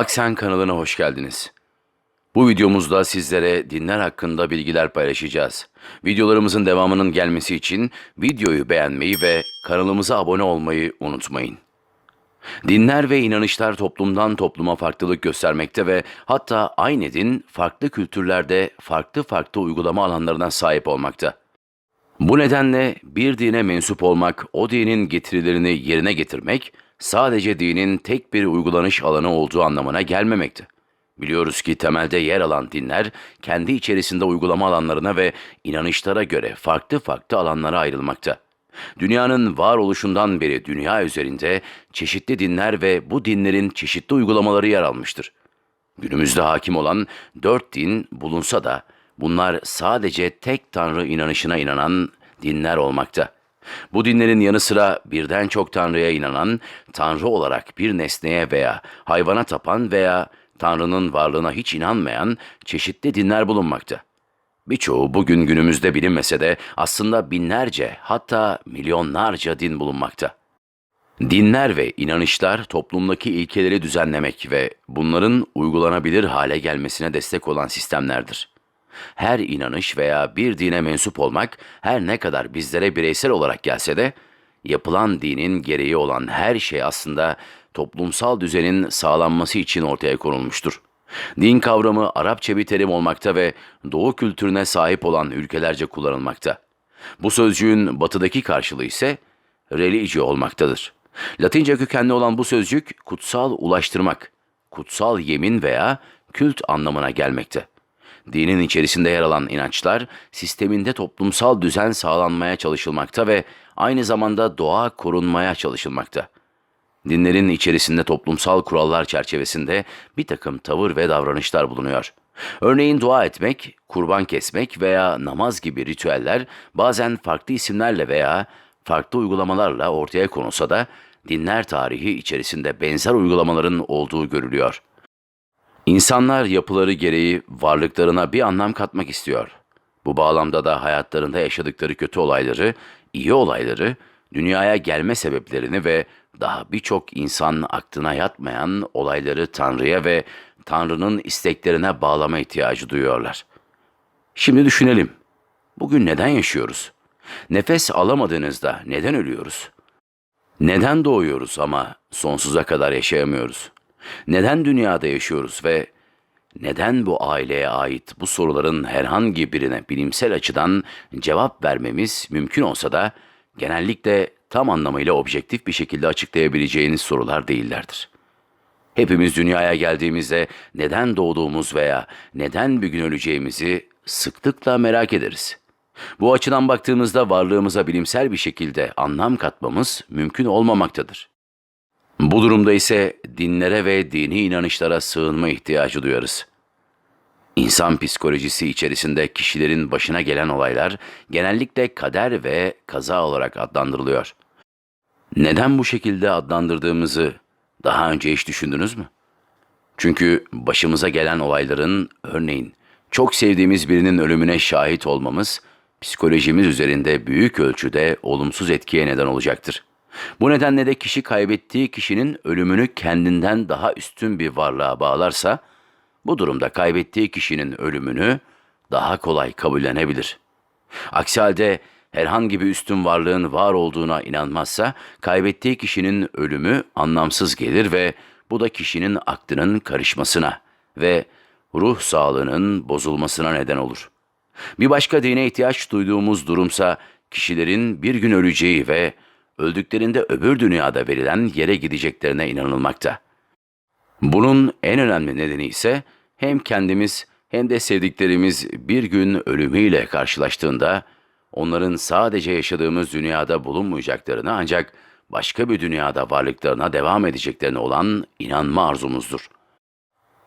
Bak Sen kanalına hoş geldiniz. Bu videomuzda sizlere dinler hakkında bilgiler paylaşacağız. Videolarımızın devamının gelmesi için videoyu beğenmeyi ve kanalımıza abone olmayı unutmayın. Dinler ve inanışlar toplumdan topluma farklılık göstermekte ve hatta aynı din farklı kültürlerde farklı farklı uygulama alanlarına sahip olmakta. Bu nedenle bir dine mensup olmak, o dinin getirilerini yerine getirmek, sadece dinin tek bir uygulanış alanı olduğu anlamına gelmemekte. Biliyoruz ki temelde yer alan dinler, kendi içerisinde uygulama alanlarına ve inanışlara göre farklı farklı alanlara ayrılmakta. Dünyanın varoluşundan beri dünya üzerinde çeşitli dinler ve bu dinlerin çeşitli uygulamaları yer almıştır. Günümüzde hakim olan dört din bulunsa da bunlar sadece tek tanrı inanışına inanan dinler olmakta. Bu dinlerin yanı sıra birden çok tanrıya inanan, tanrı olarak bir nesneye veya hayvana tapan veya tanrının varlığına hiç inanmayan çeşitli dinler bulunmakta. Birçoğu bugün günümüzde bilinmese de aslında binlerce hatta milyonlarca din bulunmakta. Dinler ve inanışlar toplumdaki ilkeleri düzenlemek ve bunların uygulanabilir hale gelmesine destek olan sistemlerdir. Her inanış veya bir dine mensup olmak her ne kadar bizlere bireysel olarak gelse de yapılan dinin gereği olan her şey aslında toplumsal düzenin sağlanması için ortaya konulmuştur. Din kavramı Arapça bir terim olmakta ve Doğu kültürüne sahip olan ülkelerce kullanılmakta. Bu sözcüğün batıdaki karşılığı ise religio olmaktadır. Latince kökenli olan bu sözcük kutsal ulaştırmak, kutsal yemin veya kült anlamına gelmekte. Dinin içerisinde yer alan inançlar, sisteminde toplumsal düzen sağlanmaya çalışılmakta ve aynı zamanda doğa korunmaya çalışılmakta. Dinlerin içerisinde toplumsal kurallar çerçevesinde bir takım tavır ve davranışlar bulunuyor. Örneğin dua etmek, kurban kesmek veya namaz gibi ritüeller bazen farklı isimlerle veya farklı uygulamalarla ortaya konulsa da dinler tarihi içerisinde benzer uygulamaların olduğu görülüyor. İnsanlar yapıları gereği varlıklarına bir anlam katmak istiyor. Bu bağlamda da hayatlarında yaşadıkları kötü olayları, iyi olayları, dünyaya gelme sebeplerini ve daha birçok insan aklına yatmayan olayları Tanrı'ya ve Tanrı'nın isteklerine bağlama ihtiyacı duyuyorlar. Şimdi düşünelim. Bugün neden yaşıyoruz? Nefes alamadığınızda neden ölüyoruz? Neden doğuyoruz ama sonsuza kadar yaşayamıyoruz? Neden dünyada yaşıyoruz ve neden bu aileye ait bu soruların herhangi birine bilimsel açıdan cevap vermemiz mümkün olsa da genellikle tam anlamıyla objektif bir şekilde açıklayabileceğiniz sorular değillerdir. Hepimiz dünyaya geldiğimizde neden doğduğumuz veya neden bir gün öleceğimizi sıklıkla merak ederiz. Bu açıdan baktığımızda varlığımıza bilimsel bir şekilde anlam katmamız mümkün olmamaktadır. Bu durumda ise dinlere ve dini inanışlara sığınma ihtiyacı duyarız. İnsan psikolojisi içerisinde kişilerin başına gelen olaylar genellikle kader ve kaza olarak adlandırılıyor. Neden bu şekilde adlandırdığımızı daha önce hiç düşündünüz mü? Çünkü başımıza gelen olayların örneğin çok sevdiğimiz birinin ölümüne şahit olmamız psikolojimiz üzerinde büyük ölçüde olumsuz etkiye neden olacaktır. Bu nedenle de kişi kaybettiği kişinin ölümünü kendinden daha üstün bir varlığa bağlarsa, bu durumda kaybettiği kişinin ölümünü daha kolay kabullenebilir. Aksi halde herhangi bir üstün varlığın var olduğuna inanmazsa, kaybettiği kişinin ölümü anlamsız gelir ve bu da kişinin aklının karışmasına ve ruh sağlığının bozulmasına neden olur. Bir başka dine ihtiyaç duyduğumuz durumsa kişilerin bir gün öleceği ve öldüklerinde öbür dünyada verilen yere gideceklerine inanılmakta. Bunun en önemli nedeni ise hem kendimiz hem de sevdiklerimiz bir gün ölümüyle karşılaştığında onların sadece yaşadığımız dünyada bulunmayacaklarını ancak başka bir dünyada varlıklarına devam edeceklerine olan inanma arzumuzdur.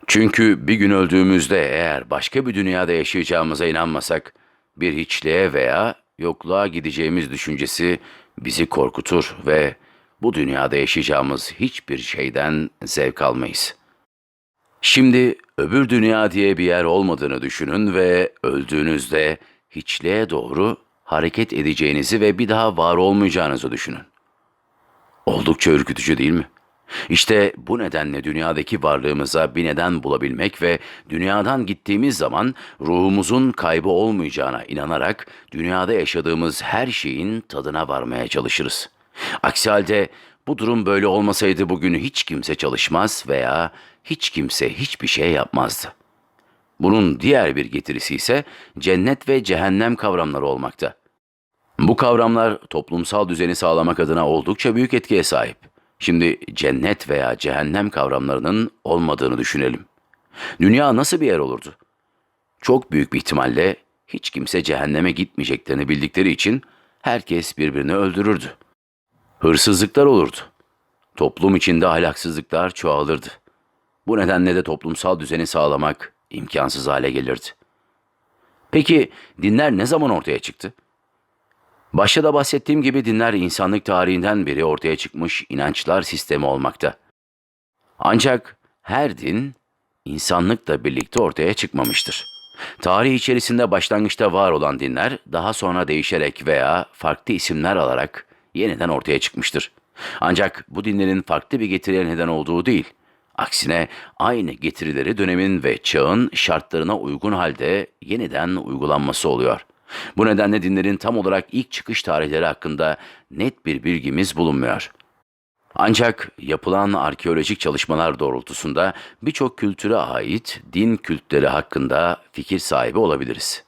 Çünkü bir gün öldüğümüzde eğer başka bir dünyada yaşayacağımıza inanmasak bir hiçliğe veya yokluğa gideceğimiz düşüncesi bizi korkutur ve bu dünyada yaşayacağımız hiçbir şeyden zevk almayız. Şimdi öbür dünya diye bir yer olmadığını düşünün ve öldüğünüzde hiçliğe doğru hareket edeceğinizi ve bir daha var olmayacağınızı düşünün. Oldukça ürkütücü değil mi? İşte bu nedenle dünyadaki varlığımıza bir neden bulabilmek ve dünyadan gittiğimiz zaman ruhumuzun kaybı olmayacağına inanarak dünyada yaşadığımız her şeyin tadına varmaya çalışırız. Aksi halde bu durum böyle olmasaydı bugün hiç kimse çalışmaz veya hiç kimse hiçbir şey yapmazdı. Bunun diğer bir getirisi ise cennet ve cehennem kavramları olmakta. Bu kavramlar toplumsal düzeni sağlamak adına oldukça büyük etkiye sahip. Şimdi cennet veya cehennem kavramlarının olmadığını düşünelim. Dünya nasıl bir yer olurdu? Çok büyük bir ihtimalle hiç kimse cehenneme gitmeyeceklerini bildikleri için herkes birbirini öldürürdü. Hırsızlıklar olurdu. Toplum içinde ahlaksızlıklar çoğalırdı. Bu nedenle de toplumsal düzeni sağlamak imkansız hale gelirdi. Peki dinler ne zaman ortaya çıktı? Başta da bahsettiğim gibi dinler insanlık tarihinden beri ortaya çıkmış inançlar sistemi olmakta. Ancak her din insanlıkla birlikte ortaya çıkmamıştır. Tarih içerisinde başlangıçta var olan dinler daha sonra değişerek veya farklı isimler alarak yeniden ortaya çıkmıştır. Ancak bu dinlerin farklı bir getiriye neden olduğu değil, aksine aynı getirileri dönemin ve çağın şartlarına uygun halde yeniden uygulanması oluyor. Bu nedenle dinlerin tam olarak ilk çıkış tarihleri hakkında net bir bilgimiz bulunmuyor. Ancak yapılan arkeolojik çalışmalar doğrultusunda birçok kültüre ait din kültleri hakkında fikir sahibi olabiliriz.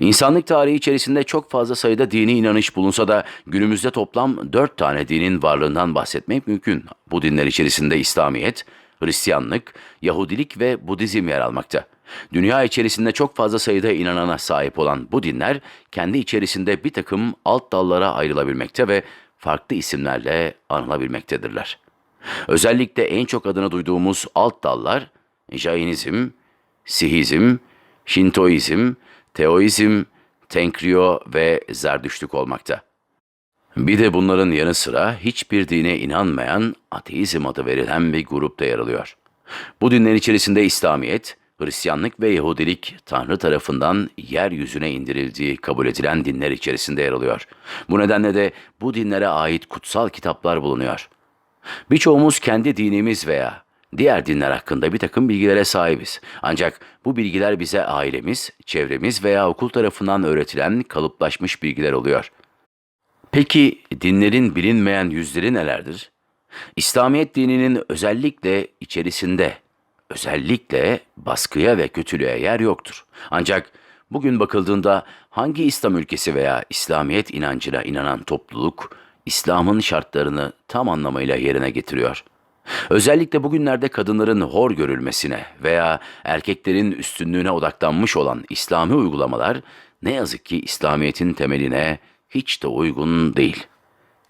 İnsanlık tarihi içerisinde çok fazla sayıda dini inanış bulunsa da günümüzde toplam dört tane dinin varlığından bahsetmek mümkün. Bu dinler içerisinde İslamiyet, Hristiyanlık, Yahudilik ve Budizm yer almakta. Dünya içerisinde çok fazla sayıda inanana sahip olan bu dinler kendi içerisinde bir takım alt dallara ayrılabilmekte ve farklı isimlerle anılabilmektedirler. Özellikle en çok adını duyduğumuz alt dallar Jainizm, Sihizm, Şintoizm, Teoizm, Tenkrio ve Zerdüştlük olmakta. Bir de bunların yanı sıra hiçbir dine inanmayan ateizm adı verilen bir grupta yer alıyor. Bu dinler içerisinde İslamiyet, Hristiyanlık ve Yahudilik Tanrı tarafından yeryüzüne indirildiği kabul edilen dinler içerisinde yer alıyor. Bu nedenle de bu dinlere ait kutsal kitaplar bulunuyor. Birçoğumuz kendi dinimiz veya diğer dinler hakkında bir takım bilgilere sahibiz. Ancak bu bilgiler bize ailemiz, çevremiz veya okul tarafından öğretilen kalıplaşmış bilgiler oluyor. Peki dinlerin bilinmeyen yüzleri nelerdir? İslamiyet dininin özellikle içerisinde özellikle baskıya ve kötülüğe yer yoktur. Ancak bugün bakıldığında hangi İslam ülkesi veya İslamiyet inancına inanan topluluk İslam'ın şartlarını tam anlamıyla yerine getiriyor? Özellikle bugünlerde kadınların hor görülmesine veya erkeklerin üstünlüğüne odaklanmış olan İslami uygulamalar ne yazık ki İslamiyet'in temeline hiç de uygun değil.''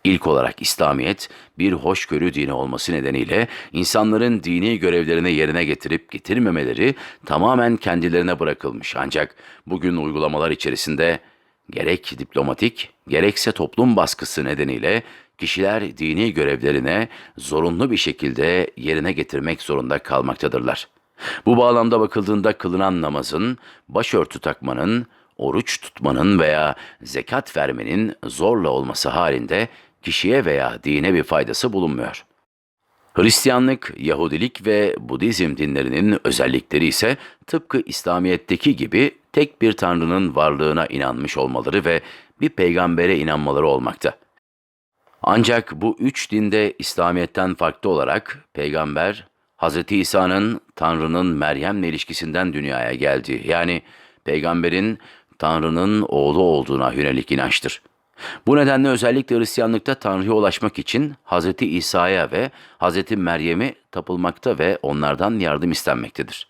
İlk olarak İslamiyet bir hoşgörü dini olması nedeniyle insanların dini görevlerini yerine getirip getirmemeleri tamamen kendilerine bırakılmış. Ancak bugün uygulamalar içerisinde gerek diplomatik gerekse toplum baskısı nedeniyle kişiler dini görevlerine zorunlu bir şekilde yerine getirmek zorunda kalmaktadırlar. Bu bağlamda bakıldığında kılınan namazın, başörtü takmanın, oruç tutmanın veya zekat vermenin zorla olması halinde kişiye veya dine bir faydası bulunmuyor. Hristiyanlık, Yahudilik ve Budizm dinlerinin özellikleri ise tıpkı İslamiyet'teki gibi tek bir tanrının varlığına inanmış olmaları ve bir peygambere inanmaları olmakta. Ancak bu üç dinde İslamiyet'ten farklı olarak peygamber Hz. İsa'nın Tanrı'nın Meryem'le ilişkisinden dünyaya geldi. Yani peygamberin Tanrı'nın oğlu olduğuna yönelik inançtır. Bu nedenle özellikle Hristiyanlıkta Tanrı'ya ulaşmak için Hz. İsa'ya ve Hz. Meryem'e tapılmakta ve onlardan yardım istenmektedir.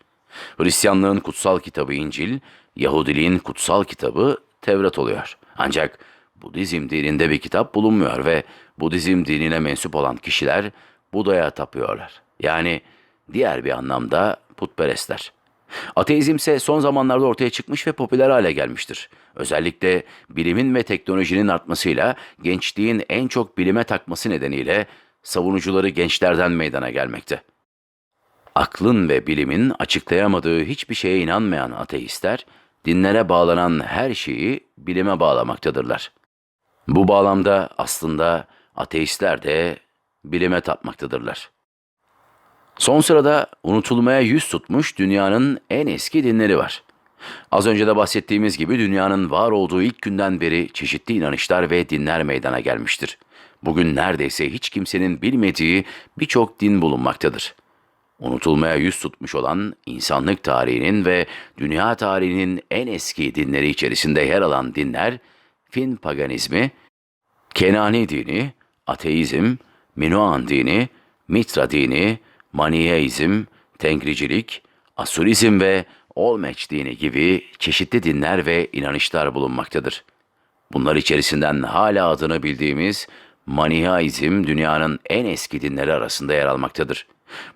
Hristiyanlığın kutsal kitabı İncil, Yahudiliğin kutsal kitabı Tevrat oluyor. Ancak Budizm dininde bir kitap bulunmuyor ve Budizm dinine mensup olan kişiler Buda'ya tapıyorlar. Yani diğer bir anlamda putperestler. Ateizm ise son zamanlarda ortaya çıkmış ve popüler hale gelmiştir. Özellikle bilimin ve teknolojinin artmasıyla gençliğin en çok bilime takması nedeniyle savunucuları gençlerden meydana gelmekte. Aklın ve bilimin açıklayamadığı hiçbir şeye inanmayan ateistler, dinlere bağlanan her şeyi bilime bağlamaktadırlar. Bu bağlamda aslında ateistler de bilime tapmaktadırlar. Son sırada unutulmaya yüz tutmuş dünyanın en eski dinleri var. Az önce de bahsettiğimiz gibi dünyanın var olduğu ilk günden beri çeşitli inanışlar ve dinler meydana gelmiştir. Bugün neredeyse hiç kimsenin bilmediği birçok din bulunmaktadır. Unutulmaya yüz tutmuş olan insanlık tarihinin ve dünya tarihinin en eski dinleri içerisinde yer alan dinler, Fin paganizmi, Kenani dini, ateizm, Minoan dini, Mitra dini, Maniheizm, Tengricilik, Asurizm ve Olmeç dini gibi çeşitli dinler ve inanışlar bulunmaktadır. Bunlar içerisinden hala adını bildiğimiz Manihaizm dünyanın en eski dinleri arasında yer almaktadır.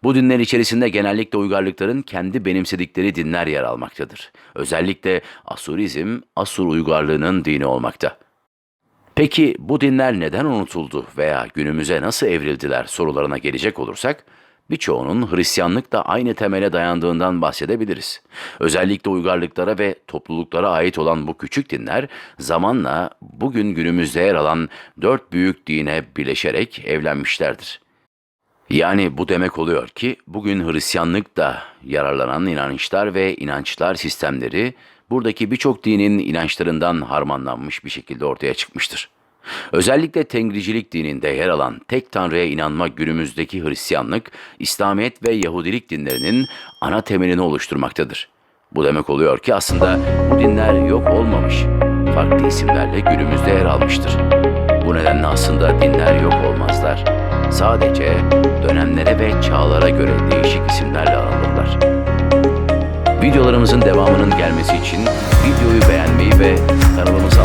Bu dinler içerisinde genellikle uygarlıkların kendi benimsedikleri dinler yer almaktadır. Özellikle Asurizm, Asur uygarlığının dini olmakta. Peki bu dinler neden unutuldu veya günümüze nasıl evrildiler sorularına gelecek olursak, birçoğunun Hristiyanlıkla aynı temele dayandığından bahsedebiliriz. Özellikle uygarlıklara ve topluluklara ait olan bu küçük dinler zamanla bugün günümüzde yer alan dört büyük dine birleşerek evlenmişlerdir. Yani bu demek oluyor ki bugün Hristiyanlıkta yararlanan inançlar ve inançlar sistemleri buradaki birçok dinin inançlarından harmanlanmış bir şekilde ortaya çıkmıştır. Özellikle Tengricilik dininde yer alan tek tanrıya inanma günümüzdeki Hristiyanlık, İslamiyet ve Yahudilik dinlerinin ana temelini oluşturmaktadır. Bu demek oluyor ki aslında bu dinler yok olmamış, farklı isimlerle günümüzde yer almıştır. Bu nedenle aslında dinler yok olmazlar. Sadece dönemlere ve çağlara göre değişik isimlerle anılırlar. Videolarımızın devamının gelmesi için videoyu beğenmeyi ve kanalımıza